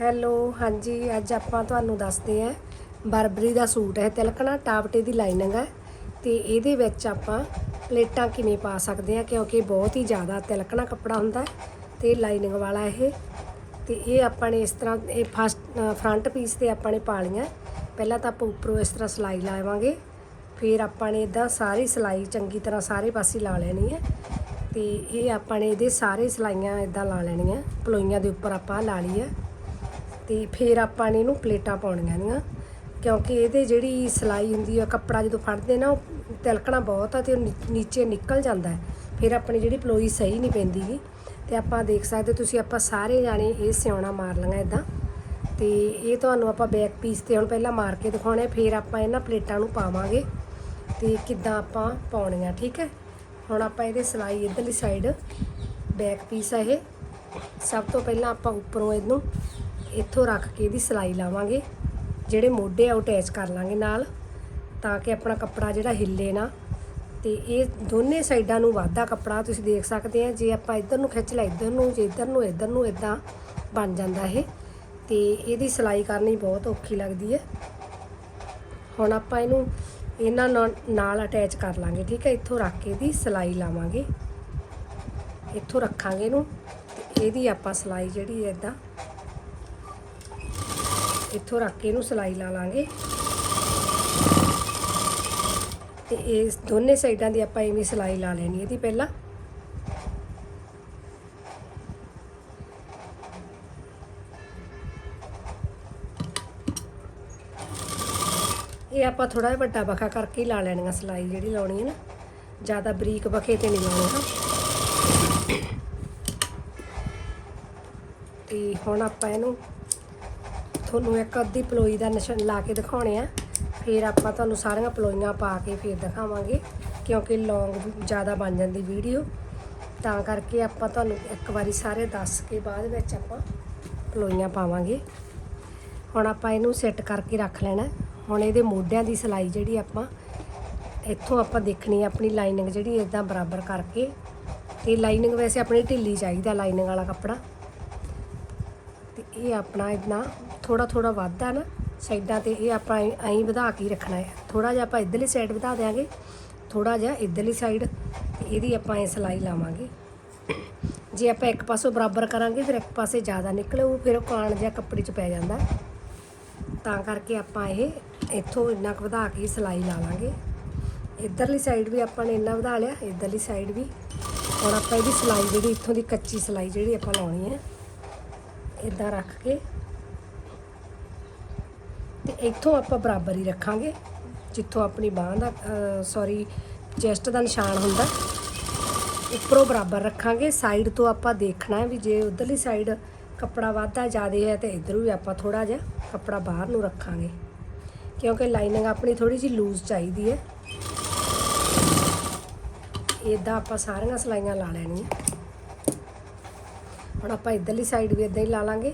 Hello, ਹਾਂਜੀ, ਅੱਜ ਆਪਾਂ ਤੁਹਾਨੂੰ ਦੱਸਦੇ ਆਂ ਬਰਬਰੀ ਦਾ ਸੂਟ ਹੈ, ਤਿਲਕਣਾ ਟਾਪਟੇ ਦੀ ਲਾਈਨਿੰਗ ਹੈ, ਤੇ ਇਹਦੇ ਵਿੱਚ ਆਪਾਂ ਪਲੇਟਾਂ ਕਿਵੇਂ ਪਾ ਸਕਦੇ ਆ ਕਿਉਂਕਿ ਬਹੁਤ ਹੀ ਜ਼ਿਆਦਾ ਤਿਲਕਣਾ ਕੱਪੜਾ ਹੁੰਦਾ ਹੈ, ਤੇ ਲਾਈਨਿੰਗ ਵਾਲਾ ਇਹ। ਤੇ ਇਹ ਆਪਾਂ ਨੇ ਇਸ ਤਰ੍ਹਾਂ, ਇਹ ਫਸਟ ਫਰੰਟ ਪੀਸ ਤੇ ਆਪਾਂ ਨੇ ਪਾ ਲਈਆਂ ਪਹਿਲਾਂ ਤਾਂ ਆਪਾਂ ਉੱਪਰੋਂ ਇਸ ਤਰ੍ਹਾਂ ਸਿਲਾਈ ਲਾਵਾਂਗੇ, ਫਿਰ ਆਪਾਂ ਨੇ ਇਦਾਂ ਸਾਰੀ ਸਿਲਾਈ ਚੰਗੀ ਤਰ੍ਹਾਂ ਸਾਰੇ ਪਾਸੇ ਲਾ ਲੈਣੀ ਹੈ, ਤੇ ਇਹ ਆਪਾਂ ਨੇ ਇਹਦੇ ਸਾਰੇ ਸਿਲਾਈਆਂ ਇਦਾਂ ਲਾ ਲੈਣੀਆਂ, ਪਲੋਈਆਂ ਦੇ ਉੱਪਰ ਆਪਾਂ ਲਾ ਲਈ ਤੇ ਫਿਰ ਆਪਾਂ ਨੇ ਇਹਨੂੰ ਪਲੇਟਾਂ ਪਾਉਣੀਆਂ ਨੀਆਂ, ਕਿਉਂਕਿ ਇਹਦੇ ਜਿਹੜੀ ਸਿਲਾਈ ਹੁੰਦੀ ਆ, ਕੱਪੜਾ ਜਦੋਂ ਫੜਦੇ ਨਾ, ਉਹ ਤਿਲਕਣਾ ਬਹੁਤ ਆ ਤੇ ਉਹ ਨੀ- ਨੀਚੇ ਨਿਕਲ ਜਾਂਦਾ ਹੈ। ਫਿਰ ਆਪਣੀ ਜਿਹੜੀ ਪਲੋਈ ਸਹੀ ਨਹੀਂ ਪੈਂਦੀ ਗੀ। ਤੇ ਆਪਾਂ ਦੇਖ ਸਕਦੇ ਤੁਸੀਂ, ਆਪਾਂ ਸਾਰੇ ਜਾਣੇ ਇਹ ਸਿਉਣਾ ਮਾਰ ਲਈਆਂ ਇਦਾਂ ਤੇ ਇਹ ਤੁਹਾਨੂੰ ਆਪਾਂ ਬੈਕ ਪੀਸ ਤੇ ਹੁਣ ਪਹਿਲਾਂ ਮਾਰ ਕੇ ਦਿਖਾਉਣੇ ਫਿਰ ਆਪਾਂ ਇਹਨਾਂ ਪਲੇਟਾਂ ਨੂੰ ਪਾਵਾਂਗੇ। ਤੇ ਕਿੱਦਾਂ ਆਪਾਂ ਪਾਉਣੀਆਂ, ਠੀਕ ਹੈ? ਹੁਣ ਆਪਾਂ ਇਹਦੇ ਸਿਲਾਈ ਇਧਰਲੀ ਸਾਈਡ ਬੈਕ ਪੀਸ ਆ ਇਹ। ਸਭ ਤੋਂ ਪਹਿਲਾਂ ਆਪਾਂ ਉੱਪਰੋਂ ਇਹਨੂੰ ਇੱਥੋਂ ਰੱਖ ਕੇ ਇਹਦੀ ਸਿਲਾਈ ਲਾਵਾਂਗੇ। ਜਿਹੜੇ ਮੋਢੇ ਆ ਉਹ ਅਟੈਚ ਕਰ ਲਾਂਗੇ ਨਾਲ, ਤਾਂ ਕਿ ਆਪਣਾ ਕੱਪੜਾ ਜਿਹੜਾ ਹਿੱਲੇ ਨਾ। ਤੇ ਇਹ ਦੋਨੇ ਸਾਈਡਾਂ ਨੂੰ ਵਾਧਾ ਕੱਪੜਾ ਤੁਸੀਂ ਦੇਖ ਸਕਦੇ ਆ, ਜੇ ਆਪਾਂ ਇੱਧਰ ਨੂੰ ਖਿੱਚ ਲਿਆ, ਇੱਧਰ ਨੂੰ, ਜੇ ਇੱਧਰ ਨੂੰ ਇੱਧਰ ਨੂੰ, ਇਦਾਂ ਬਣ ਜਾਂਦਾ ਇਹ। ਤੇ ਇਹਦੀ ਸਿਲਾਈ ਕਰਨੀ ਬਹੁਤ ਔਖੀ ਲੱਗਦੀ ਹੈ। ਹੁਣ ਆਪਾਂ ਇਹਨੂੰ ਇਹਨਾਂ ਨਾਲ- ਨਾਲ ਅਟੈਚ ਕਰ ਲਾਂਗੇ, ਠੀਕ ਹੈ? ਇੱਥੋਂ ਰੱਖ ਕੇ ਇਹਦੀ ਸਿਲਾਈ ਲਾਵਾਂਗੇ। ਇੱਥੋਂ ਰੱਖਾਂਗੇ ਇਹਨੂੰ, ਤੇ ਇਹਦੀ ਆਪਾਂ ਸਿਲਾਈ ਜਿਹੜੀ ਹੈ ਇਦਾਂ ਇੱਥੋਂ ਰੱਖ ਕੇ ਇਹਨੂੰ ਸਿਲਾਈ ਲਾ ਲਾਂਗੇ। ਤੇ ਇਸ ਦੋਨੇ ਸਾਈਡਾਂ ਦੀ ਆਪਾਂ ਇਵੇਂ ਸਿਲਾਈ ਲਾ ਲੈਣੀ ਇਹਦੀ ਪਹਿਲਾਂ। ਇਹ ਆਪਾਂ ਥੋੜਾ ਜਿਹਾ ਵੱਡਾ ਬਖਾ ਕਰਕੇ ਹੀ ਲਾ ਲੈਣੀਆਂ ਸਿਲਾਈ ਜਿਹੜੀ ਲਾਉਣੀ ਹੈ ਨਾ। ਜ਼ਿਆਦਾ ਬਰੀਕ ਬਖੇ ਤੇ ਨਹੀਂ ਲਾਉਣੀ ਹਾਂ ਤੇ ਹੁਣ ਆਪਾਂ ਇਹਨੂੰ ਤੁਹਾਨੂੰ ਇੱਕ ਅੱਧੀ ਪਲੋਈ ਦਾ ਨਿਸ਼ਾਨ ਲਾ ਕੇ ਦਿਖਾਉਣੇ ਆ। ਫਿਰ ਆਪਾਂ ਤੁਹਾਨੂੰ ਸਾਰੀਆਂ ਪਲੋਈਆਂ ਪਾ ਕੇ ਫਿਰ ਦਿਖਾਵਾਂਗੇ, ਕਿਉਂਕਿ ਲੌਂਗ ਜ਼ਿਆਦਾ ਬਣ ਜਾਂਦੀ ਵੀਡੀਓ ਤਾਂ ਕਰਕੇ ਆਪਾਂ ਤੁਹਾਨੂੰ ਇੱਕ ਵਾਰੀ ਸਾਰੇ ਦੱਸ ਕੇ ਬਾਅਦ ਵਿੱਚ ਆਪਾਂ ਪਲੋਈਆਂ ਪਾਵਾਂਗੇ। ਹੁਣ ਆਪਾਂ ਇਹਨੂੰ ਸੈੱਟ ਕਰਕੇ ਰੱਖ ਲੈਣਾ। ਹੁਣ ਇਹਦੇ ਮੋਢਿਆਂ ਦੀ ਸਿਲਾਈ ਜਿਹੜੀ ਆਪਾਂ ਇੱਥੋਂ ਆਪਾਂ ਦੇਖਣੀ ਆਪਣੀ ਲਾਈਨਿੰਗ ਜਿਹੜੀ ਇਦਾਂ ਬਰਾਬਰ ਕਰਕੇ। ਤੇ ਲਾਈਨਿੰਗ ਵੈਸੇ ਆਪਣੀ ਢਿੱਲੀ ਚਾਹੀਦਾ ਲਾਈਨਿੰਗ ਵਾਲਾ ਕੱਪੜਾ। ਤੇ ਇਹ ਆਪਣਾ ਇਦਾਂ ਥੋੜਾ ਥੋੜਾ ਵੱਧਦਾ ਨਾ, ਸਾਈਡਾਂ ਤੇ ਇਹ ਆਪਾਂ ਐਂ- ਵਧਾ ਕੇ ਹੀ ਰੱਖਣਾ ਹੈ। ਥੋੜਾ ਜਿਹਾ ਆਪਾਂ ਇਧਰਲੀ ਸਾਈਡ ਵਧਾ ਦੇਾਂਗੇ ਥੋੜਾ ਜਿਹਾ ਇਧਰਲੀ ਸਾਈਡ ਇਹਦੀ ਆਪਾਂ ਐ ਸਿਲਾਈ ਲਾਵਾਂਗੇ। ਜੇ ਆਪਾਂ ਇੱਕ ਪਾਸੋਂ ਬਰਾਬਰ ਕਰਾਂਗੇ, ਫਿਰ ਇੱਕ ਪਾਸੇ ਜ਼ਿਆਦਾ ਨਿਕਲੇ ਉਹ ਫਿਰ ਉਹ ਕਾਣ ਜਿਹਾ ਕੱਪੜੇ 'ਚ ਪੈ ਜਾਂਦਾ। ਤਾਂ ਕਰਕੇ ਆਪਾਂ ਇਹ ਇੱਥੋਂ ਇੰਨਾ ਕੁ ਵਧਾ ਕੇ ਹੀ ਸਿਲਾਈ ਲਾ ਲਾਂਗੇ ਇਧਰਲੀ ਸਾਈਡ ਵੀ ਆਪਾਂ ਨੇ ਇੰਨਾ ਵਧਾ ਲਿਆ, ਇਧਰਲੀ ਸਾਈਡ ਵੀ। ਹੁਣ ਆਪਾਂ ਇਹਦੀ ਸਿਲਾਈ ਜਿਹੜੀ ਇੱਥੋਂ ਦੀ ਕੱਚੀ ਸਿਲਾਈ ਜਿਹੜੀ ਆਪਾਂ ਲਾਉਣੀ ਹੈ, ਇਦਾਂ ਰੱਖ ਕੇ ਤੇ ਇੱਥੋਂ ਆਪਾਂ ਬਰਾਬਰ ਹੀ ਰੱਖਾਂਗੇ, ਜਿੱਥੋਂ ਆਪਣੀ ਬਾਹ ਦਾ ਸੌਰੀ ਚੈਸਟ ਦਾ ਨਿਸ਼ਾਨ ਹੁੰਦਾ। ਉੱਪਰੋਂ ਬਰਾਬਰ ਰੱਖਾਂਗੇ। ਸਾਈਡ ਤੋਂ ਆਪਾਂ ਦੇਖਣਾ ਹੈ ਵੀ ਜੇ ਉਧਰਲੀ ਸਾਈਡ ਕੱਪੜਾ ਵਾਧਾ ਜ਼ਿਆਦਾ ਹੈ ਤੇ ਇਧਰੋਂ ਵੀ ਆਪਾਂ ਥੋੜਾ ਜਿਹਾ ਕੱਪੜਾ ਬਾਹਰ ਨੂੰ ਰੱਖਾਂਗੇ। ਕਿਉਂਕਿ ਲਾਈਨਿੰਗ ਆਪਣੀ ਥੋੜੀ ਜਿਹੀ ਲੂਜ਼ ਚਾਹੀਦੀ ਹੈ। ਇਦਾਂ ਆਪਾਂ ਸਾਰੀਆਂ ਸਲਾਈਆਂ ਲਾ ਲੈਣੀਆਂ। ਹੁਣ ਆਪਾਂ ਇਧਰਲੀ ਸਾਈਡ ਵੀ ਇਦਾਂ ਹੀ ਲਾ ਲਾਂਗੇ।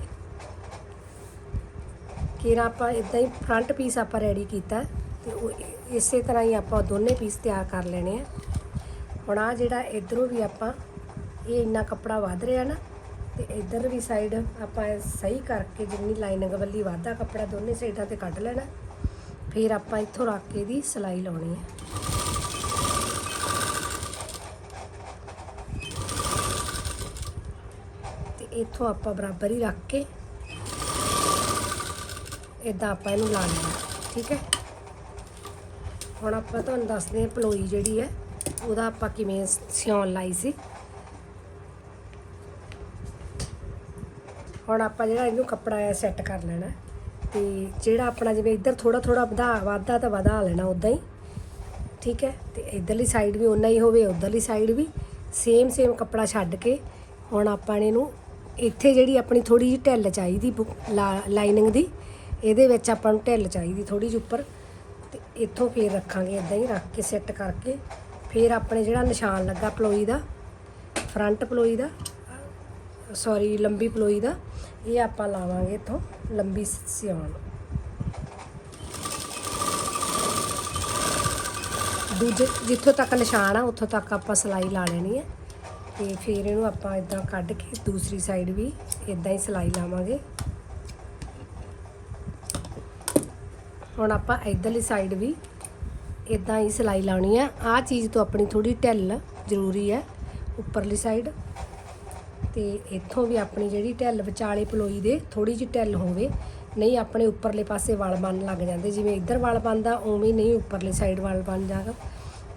ਕਿਰਾ ਆਪਾਂ ਇਦਾਂ ਹੀ ਫਰੰਟ ਪੀਸ ਆਪਾਂ ਰੈਡੀ ਕੀਤਾ ਤੇ ਉਹ ਇਸੇ ਤਰ੍ਹਾਂ ਹੀ ਆਪਾਂ ਦੋਨੇ ਪੀਸ ਤਿਆਰ ਕਰ ਲੈਣੇ ਆ। ਹੁਣ ਆ ਜਿਹੜਾ ਇਧਰੋਂ ਵੀ ਆਪਾਂ ਇਹ ਇੰਨਾ ਕੱਪੜਾ ਵੱਧ ਰਿਹਾ ਨਾ, ਤੇ ਇਧਰ ਵੀ ਸਾਈਡ ਆਪਾਂ ਇਹ ਸਹੀ ਕਰਕੇ ਜਿੰਨੀ ਲਾਈਨਿੰਗ ਵੱਲੀ ਵਾਧਾ ਕੱਪੜਾ ਦੋਨੇ ਸਾਈਡਾਂ ਤੇ ਕੱਢ ਲੈਣਾ, ਫਿਰ ਆਪਾਂ ਇੱਥੋਂ ਰੱਖ ਕੇ ਦੀ ਸਿਲਾਈ ਲਾਉਣੀ ਹੈ ਤੇ ਇੱਥੋਂ ਆਪਾਂ ਬਰਾਬਰ ਹੀ ਰੱਖ ਕੇ ਇਦਾਂ ਆਪਾਂ ਇਹਨੂੰ ਲਾ ਲੈਣਾ ਠੀਕ ਹੈ? ਹੁਣ ਆਪਾਂ ਤੁਹਾਨੂੰ ਦੱਸਦੇ ਹਾਂ ਪਲੋਈ ਜਿਹੜੀ ਹੈ, ਉਹਦਾ ਆਪਾਂ ਕਿਵੇਂ ਸਿਉਣ ਲਾਈ ਸੀ। ਹੁਣ ਆਪਾਂ ਜਿਹੜਾ ਇਹਨੂੰ ਕੱਪੜਾ ਹੈ ਸੈੱਟ ਕਰ ਲੈਣਾ ਤੇ ਜਿਹੜਾ ਆਪਣਾ ਜਿਵੇਂ ਇੱਧਰ ਥੋੜਾ ਥੋੜਾ ਵਧਾ, ਵਾਧਾ ਤਾਂ ਵਧਾ ਲੈਣਾ ਉਦਾਂ ਹੀ, ਠੀਕ ਹੈ? ਤੇ ਇਧਰਲੀ ਸਾਈਡ ਵੀ ਉਨਾ ਹੀ ਹੋਵੇ, ਉਧਰਲੀ ਸਾਈਡ ਵੀ ਸੇਮ ਸੇਮ ਕੱਪੜਾ ਛੱਡ ਕੇ ਹੁਣ ਆਪਾਂ ਨੇ ਇਹਨੂੰ ਇੱਥੇ ਜਿਹੜੀ ਆਪਣੀ ਥੋੜੀ ਜਿਹੀ ਢਿੱਲ ਚਾਹੀਦੀ ਲਾਈਨਿੰਗ ਦੀ ਇਹਦੇ ਵਿੱਚ ਆਪਾਂ ਨੂੰ ਢਿੱਲ ਚਾਹੀਦੀ ਥੋੜੀ ਜਿਹੀ ਉੱਪਰ ਤੇ ਇੱਥੋਂ ਫੇਰ ਰੱਖਾਂਗੇ ਇਦਾਂ ਹੀ ਰੱਖ ਕੇ ਸੈੱਟ ਕਰਕੇ। ਫੇਰ ਆਪਣੇ ਜਿਹੜਾ ਨਿਸ਼ਾਨ ਲੱਗਾ ਪਲੋਈ ਦਾ ਫਰੰਟ ਪਲੋਈ ਦਾ ਸੌਰੀ ਲੰਬੀ ਪਲੋਈ ਦਾ, ਇਹ ਆਪਾਂ ਲਾਵਾਂਗੇ ਇੱਥੋਂ ਲੰਬੀ ਸਿਉਣ। ਦੂਜੇ, ਜਿੱਥੋਂ ਤੱਕ ਨਿਸ਼ਾਨ ਆ, ਉੱਥੋਂ ਤੱਕ ਆਪਾਂ ਸਿਲਾਈ ਲਾ ਲੈਣੀ ਹੈ ਤੇ ਫਿਰ ਇਹਨੂੰ ਆਪਾਂ ਇਦਾਂ ਕੱਢ ਕੇ ਦੂਸਰੀ ਸਾਈਡ ਵੀ ਇਦਾਂ ਹੀ ਸਿਲਾਈ ਲਾਵਾਂਗੇ। ਹੁਣ ਆਪਾਂ ਇਧਰਲੀ ਸਾਈਡ ਵੀ ਇਦਾਂ ਹੀ ਸਿਲਾਈ ਲਾਉਣੀ ਆ। ਆਹ ਚੀਜ਼ ਤੋਂ ਆਪਣੀ ਥੋੜੀ ਢਿੱਲ ਜ਼ਰੂਰੀ ਹੈ ਉੱਪਰਲੀ ਸਾਈਡ ਤੇ ਇੱਥੋਂ ਵੀ ਆਪਣੀ ਜਿਹੜੀ ਢਿੱਲ ਵਿਚਾਲੇ ਪਲੋਈ ਦੇ ਥੋੜੀ ਜਿਹੀ ਢਿੱਲ ਹੋਵੇ, ਨਹੀਂ ਆਪਣੇ ਉੱਪਰਲੇ ਪਾਸੇ ਵਲ ਬਣ ਲੱਗ ਜਾਂਦੇ। ਜਿਵੇਂ ਇੱਧਰ ਵਲ ਬਣਦਾ ਉਵੇਂ ਨਹੀਂ ਉੱਪਰਲੇ ਸਾਈਡ ਵਲ ਬਣ ਜਾਗਾ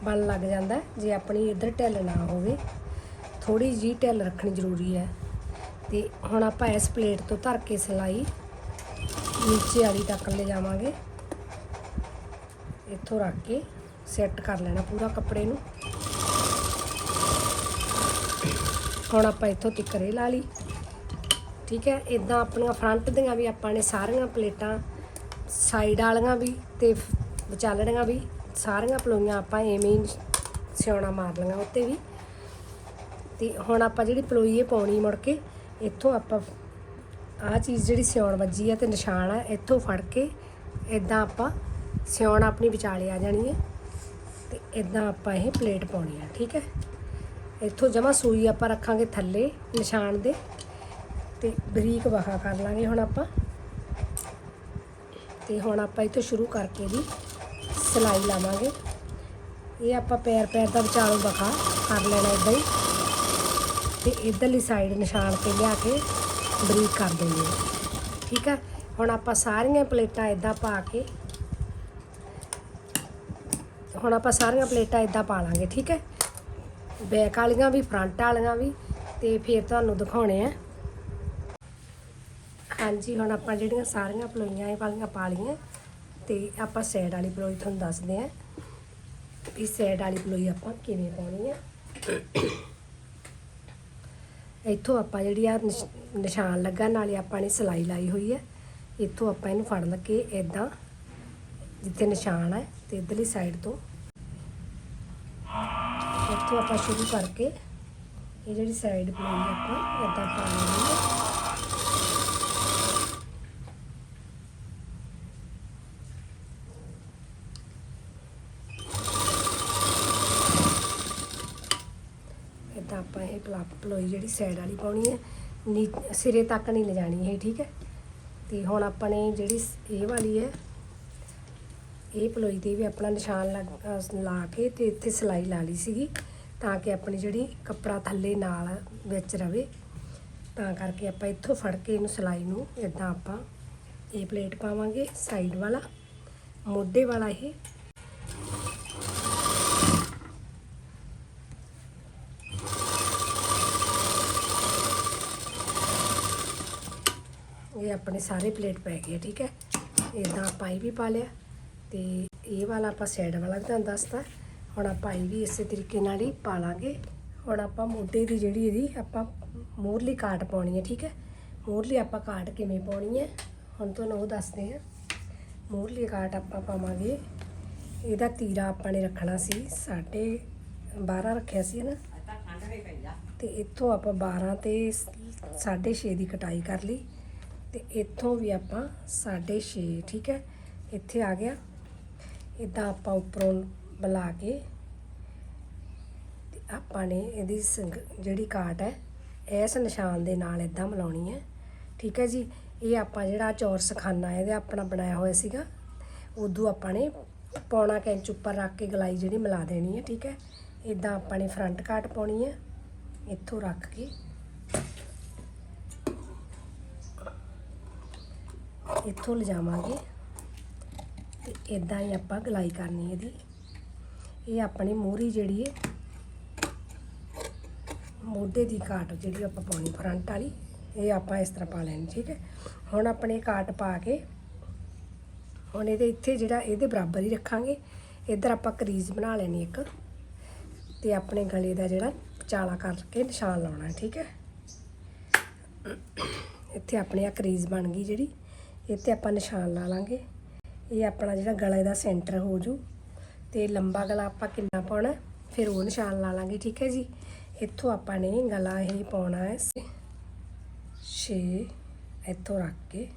ਬਣ ਲੱਗ ਜਾਂਦਾ। ਜੇ ਆਪਣੀ ਇੱਧਰ ਢਿੱਲ ਨਾ ਹੋਵੇ ਥੋੜੀ ਜਿਹੀ ਢਿੱਲ ਰੱਖਣੀ ਜ਼ਰੂਰੀ ਹੈ ਤੇ ਹੁਣ ਆਪਾਂ ਇਸ ਪਲੇਟ ਤੋਂ ਧਰ ਕੇ ਸਿਲਾਈ ਨੀਚੇ ਵਾਲੀ ਤੱਕ ਲੈ ਜਾਵਾਂਗੇ। ਇੱਥੋਂ ਰੱਖ ਕੇ ਸੈੱਟ ਕਰ ਲੈਣਾ ਪੂਰਾ ਕੱਪੜੇ ਨੂੰ। ਹੁਣ ਆਪਾਂ ਇੱਥੋਂ ਤਿੱਕਰੇ ਲਾ ਲਈ। ਠੀਕ ਹੈ ਇਦਾਂ ਆਪਣੀਆਂ ਫਰੰਟ ਦੀਆਂ ਵੀ ਆਪਾਂ ਨੇ ਸਾਰੀਆਂ ਪਲੇਟਾਂ ਸਾਈਡ ਵਾਲੀਆਂ ਵੀ ਤੇ ਵਿਚਾਲੜੀਆਂ ਵੀ, ਸਾਰੀਆਂ ਪਲੋਈਆਂ ਆਪਾਂ ਐਵੇਂ ਹੀ ਸਿਉਣਾ ਮਾਰ ਲਈਆਂ ਉੱਤੇ ਵੀ। ਤੇ ਹੁਣ ਆਪਾਂ ਜਿਹੜੀ ਪਲੋਈ ਇਹ ਪਾਉਣੀ ਮੁੜ ਕੇ, ਇੱਥੋਂ ਆਪਾਂ ਆਹ ਚੀਜ਼ ਜਿਹੜੀ ਸਿਉਣ ਵੱਜੀ ਹੈ ਤੇ ਨਿਸ਼ਾਨ ਹੈ ਇੱਥੋਂ ਫੜ ਕੇ ਇਦਾਂ ਆਪਾਂ ਸਿਉਣ ਆਪਣੀ ਵਿਚਾਲੇ ਆ ਜਾਣੀ ਹੈ ਤੇ ਇਦਾਂ ਆਪਾਂ ਇਹ ਪਲੇਟ ਪਾਉਣੀ ਆ, ਠੀਕ ਹੈ ਇੱਥੋਂ ਜਮਾ ਸੂਈ ਆਪਾਂ ਰੱਖਾਂਗੇ ਥੱਲੇ ਨਿਸ਼ਾਨ ਦੇ। ਤੇ ਬਰੀਕ ਵਹਾ ਕਰ ਲਾਂਗੇ ਹੁਣ ਆਪਾਂ। ਤੇ ਹੁਣ ਆਪਾਂ ਇੱਥੋਂ ਸ਼ੁਰੂ ਕਰਕੇ ਵੀ ਸਿਲਾਈ ਲਾਵਾਂਗੇ। ਇਹ ਆਪਾਂ ਪੈਰ ਪੈਰ ਦਾ ਵਿਚਾਲੋਂ ਵਖਾ ਕਰ ਲੈਣਾ ਇਦਾਂ ਹੀ। ਤੇ ਇਧਰਲੀ ਸਾਈਡ ਨਿਸ਼ਾਨ ਤੇ ਲਿਆ ਕੇ ਬਰੀਕ ਕਰ ਦੇਣੀ ਹੈ ਠੀਕ ਹੈ ਹੁਣ ਆਪਾਂ ਸਾਰੀਆਂ ਪਲੇਟਾਂ ਇਦਾਂ ਪਾ ਕੇ ਹੁਣ ਆਪਾਂ ਸਾਰੀਆਂ ਪਲੇਟਾਂ ਇਦਾਂ ਪਾ ਲਾਂਗੇ, ਠੀਕ ਹੈ? ਬੈਕ ਵਾਲੀਆਂ ਵੀ, ਫਰੰਟ ਵਾਲੀਆਂ ਵੀ, ਤੇ ਫਿਰ ਤੁਹਾਨੂੰ ਦਿਖਾਉਣੇ ਆ। ਹਾਂਜੀ, ਹੁਣ ਆਪਾਂ ਜਿਹੜੀਆਂ ਸਾਰੀਆਂ ਪਲੋਈਆਂ ਇਹ ਵਾਲੀਆਂ ਪਾ ਲਈਆਂ, ਤੇ ਆਪਾਂ ਸਾਈਡ ਵਾਲੀ ਪਲੋਈ ਤੁਹਾਨੂੰ ਦੱਸਦੇ ਆ ਵੀ ਸਾਈਡ ਵਾਲੀ ਪਲੋਈ ਆਪਾਂ ਕਿਵੇਂ ਪਾਉਣੀ ਆ। ਇੱਥੋਂ ਆਪਾਂ ਜਿਹੜੀ ਆ ਨਿਸ਼- ਨਿਸ਼ਾਨ ਲੱਗਾ, ਨਾਲੇ ਆਪਾਂ ਨੇ ਸਿਲਾਈ ਲਾਈ ਹੋਈ ਹੈ ਇੱਥੋਂ ਆਪਾਂ ਇਹਨੂੰ ਫੜ ਲੱਗੇ ਇਦਾਂ ਜਿੱਥੇ ਨਿਸ਼ਾਨ ਹੈ ਤੇ ਇਧਰਲੀ ਸਾਈਡ ਤੋਂ ਇੱਥੋਂ ਆਪਾਂ ਸ਼ੁਰੂ ਕਰਕੇ ਇਹ ਜਿਹੜੀ ਸਾਈਡ ਪਲੋਈ ਆਪਾਂ ਇਦਾਂ ਪਾ ਲੈਣੀ ਹੈ। ਇਦਾਂ ਆਪਾਂ ਇਹ ਪਲਾਪ ਪਲੋਈ ਜਿਹੜੀ ਸਾਈਡ ਵਾਲੀ ਪਾਉਣੀ ਹੈ, ਨੀ ਸਿਰੇ ਤੱਕ ਨਹੀਂ ਲਿਜਾਣੀ ਇਹ, ਠੀਕ ਹੈ? ਤੇ ਹੁਣ ਆਪਾਂ ਨੇ ਜਿਹੜੀ ਇਹ ਵਾਲੀ ਹੈ ਇਹ ਪਲੋਈ ਤੇ ਵੀ ਆਪਣਾ ਨਿਸ਼ਾਨ ਲੱਗ ਲਾ ਕੇ ਤੇ ਇੱਥੇ ਸਿਲਾਈ ਲਾ ਲਈ ਸੀਗੀ ਤਾਂ ਕਿ ਆਪਣੀ ਜਿਹੜੀ ਕੱਪੜਾ ਥੱਲੇ ਨਾਲ ਵਿੱਚ ਰਵੇ। ਤਾਂ ਕਰਕੇ ਆਪਾਂ ਇੱਥੋਂ ਫੜ ਕੇ ਇਹਨੂੰ ਸਿਲਾਈ ਨੂੰ ਇਦਾਂ ਆਪਾਂ ਇਹ ਪਲੇਟ ਪਾਵਾਂਗੇ ਸਾਈਡ ਵਾਲਾ, ਮੋਢੇ ਵਾਲਾ ਇਹ। ਇਹ ਆਪਣੇ ਸਾਰੇ ਪਲੇਟ ਪੈ ਗਏ, ਠੀਕ ਹੈ। ਇਦਾਂ ਆਪਾਂ ਇਹ ਵੀ ਪਾ ਲਿਆ। ਤੇ ਇਹ ਵਾਲਾ ਆਪਾਂ ਸਾਈਡ ਵਾਲਾ ਵੀ ਤੁਹਾਨੂੰ ਦੱਸਤਾ। ਹੁਣ ਆਪਾਂ ਇਹ ਵੀ ਇਸੇ ਤਰੀਕੇ ਨਾਲ ਹੀ ਪਾ ਲਾਂਗੇ ਹੁਣ ਆਪਾਂ ਮੋਢੇ ਦੀ ਜਿਹੜੀ ਇਹਦੀ ਆਪਾਂ ਮੋਹਰਲੀ ਕਾਟ ਪਾਉਣੀ ਹੈ, ਠੀਕ ਹੈ? ਮੋਹਰਲੀ ਆਪਾਂ ਕਾਟ ਕਿਵੇਂ ਪਾਉਣੀ ਹੈ? ਹੁਣ ਤੁਹਾਨੂੰ ਉਹ ਦੱਸਦੇ ਹਾਂ। ਮੋਰਲੀ ਕਾਟ ਆਪਾਂ ਪਾਵਾਂਗੇ। ਇਹਦਾ ਤੀਰਾ ਆਪਾਂ ਨੇ ਰੱਖਣਾ ਸੀ ਸਾਡੇ 12 ਰੱਖਿਆ ਸੀ ਨਾ। ਤੇ ਇੱਥੋਂ ਆਪਾਂ 12 ਤੇ 6.5 ਦੀ ਕਟਾਈ ਕਰ ਲਈ। ਤੇ ਇੱਥੋਂ ਵੀ ਆਪਾਂ 6.5 ਠੀਕ ਹੈ? ਇੱਥੇ ਆ ਗਿਆ। ਇਦਾਂ ਆਪਾਂ ਉੱਪਰੋਂ ਬੁਲਾ ਕੇ ਆਪਾਂ ਨੇ ਇਹਦੀ ਸੰਗ- ਜਿਹੜੀ ਕਾਟ ਹੈ, ਇਸ ਨਿਸ਼ਾਨ ਦੇ ਨਾਲ ਇਦਾਂ ਮਿਲਾਉਣੀ ਹੈ। ਠੀਕ ਹੈ ਜੀ? ਇਹ ਆਪਾਂ ਜਿਹੜਾ ਚੌਰਸ ਖਾਨਾ ਇਹਦੇ ਆਪਣਾ ਬਣਾਇਆ ਹੋਇਆ ਸੀਗਾ। ਉਦੋਂ ਆਪਾਂ ਨੇ ਪੌਣਾ ਕੈਂਚ ਉੱਪਰ ਰੱਖ ਕੇ ਗਲਾਈ ਜਿਹੜੀ ਮਿਲਾ ਦੇਣੀ ਹੈ, ਠੀਕ ਹੈ? ਇਦਾਂ ਆਪਾਂ ਨੇ ਫਰੰਟ ਕਾਟ ਪਾਉਣੀ ਹੈ, ਇੱਥੋਂ ਰੱਖ ਕੇ। ਇੱਥੋਂ ਲਿਜਾਵਾਂਗੇ। ਤੇ ਇਦਾਂ ਹੀ ਆਪਾਂ ਗਲਾਈ ਕਰਨੀ ਇਹਦੀ। ਇਹ ਆਪਣੀ ਮੋਹਰੀ ਜਿਹੜੀ ਹੈ, ਮੋਢੇ ਦੀ ਕਾਟ ਜਿਹੜੀ ਆਪਾਂ ਪਾਉਣੀ ਫਰੰਟ ਵਾਲੀ, ਇਹ ਆਪਾਂ ਇਸ ਤਰ੍ਹਾਂ ਪਾ ਲੈਣੀ, ਠੀਕ ਹੈ। ਹੁਣ ਆਪਣੇ ਕਾਟ ਪਾ ਕੇ, ਹੁਣ ਇਹਦੇ ਇੱਥੇ ਜਿਹੜਾ ਇਹਦੇ ਬਰਾਬਰ ਹੀ ਰੱਖਾਂਗੇ। ਇੱਧਰ ਆਪਾਂ ਕਰੀਜ਼ ਬਣਾ ਲੈਣੀ ਇੱਕ, ਤੇ ਆਪਣੇ ਗਲੇ ਦਾ ਜਿਹੜਾ ਚਾਲਾ ਕਰਕੇ ਨਿਸ਼ਾਨ ਲਾਉਣਾ, ਠੀਕ ਹੈ। ਇੱਥੇ ਆਪਣੇ ਆ ਕਰੀਜ਼ ਬਣ ਗਈ ਜਿਹੜੀ ਇੱਥੇ ਆਪਾਂ ਨਿਸ਼ਾਨ ਲਾ ਲਾਂਗੇ। ਇਹ ਆਪਣਾ ਜਿਹੜਾ ਗਲੇ ਦਾ ਸੈਂਟਰ ਹੋ ਜੂ ਤੇ ਲੰਬਾ ਗਲਾ ਆਪਾਂ ਕਿੰਨਾ ਪਾਉਣਾ ਫਿਰ ਉਹ ਨਿਸ਼ਾਨ ਲਾ ਲਾਂਗੇ, ਠੀਕ ਹੈ ਜੀ? ਇੱਥੋਂ ਆਪਾਂ ਨੇ ਗਲਾ ਇਹ ਪਾਉਣਾ ਹੈ। 6 ਇੱਥੋਂ ਰੱਖ ਕੇ